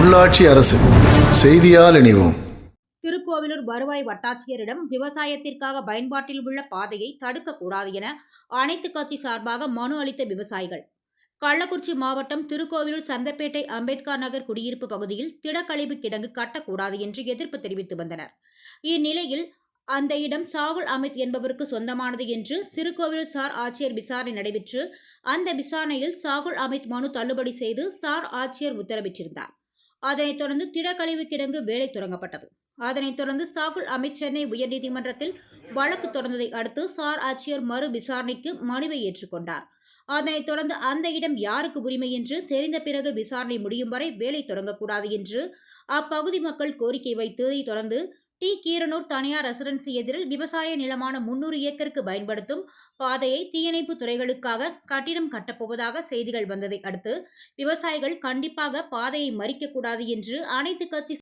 உள்ளாட்சி அரசு. செய்தியால் இணைவோம். திருக்கோவிலூர் வருவாய் வட்டாட்சியரிடம் விவசாயத்திற்காக பயன்பாட்டில் உள்ள பாதையை தடுக்கக்கூடாது என அனைத்து கட்சி சார்பாக மனு அளித்த விவசாயிகள். கள்ளக்குறிச்சி மாவட்டம் திருக்கோவிலூர் சந்தப்பேட்டை அம்பேத்கர் நகர் குடியிருப்பு பகுதியில் திடக்கழிவு கிடங்கு கட்டக்கூடாது என்று எதிர்ப்பு தெரிவித்து வந்தனர். இந்நிலையில் அந்த இடம் சாகுல் அமித் என்பவருக்கு சொந்தமானது என்று திருக்கோவிலூர் சார் ஆட்சியர் விசாரணை நடைபெற்று அந்த விசாரணையில் சாகுல் அமித் மனு தள்ளுபடி செய்து சார் ஆட்சியர் உத்தரவிட்டிருந்தார். அதனைத் தொடர்ந்து திடக்கழிவு கிடங்கு வேலை தொடங்கப்பட்டது. அதனைத் தொடர்ந்து சாகுல் அமித் சென்னை உயர்நீதிமன்றத்தில் வழக்கு தொடர்ந்ததை அடுத்து சார் ஆட்சியர் மறு விசாரணைக்கு மனுவை ஏற்றுக்கொண்டார் அதனைத் தொடர்ந்து அந்த இடம் யாருக்கு உரிமை என்று தெரிந்த பிறகு விசாரணை முடியும் வரை வேலை தொடங்கக்கூடாது என்று அப்பகுதி மக்கள் கோரிக்கை வைத்ததை தொடர்ந்து டி. கீரனூர் தனியார் ரெசிடென்சி எதிரில் விவசாய நிலமான முன்னூறு ஏக்கருக்கு பயன்படுத்தும் பாதையை தீயணைப்பு துறைகளுக்காக கட்டிடம் கட்டப்போவதாக செய்திகள் வந்ததை அடுத்து விவசாயிகள் கண்டிப்பாக பாதையை மறிக்கக்கூடாது என்று அனைத்து கட்சி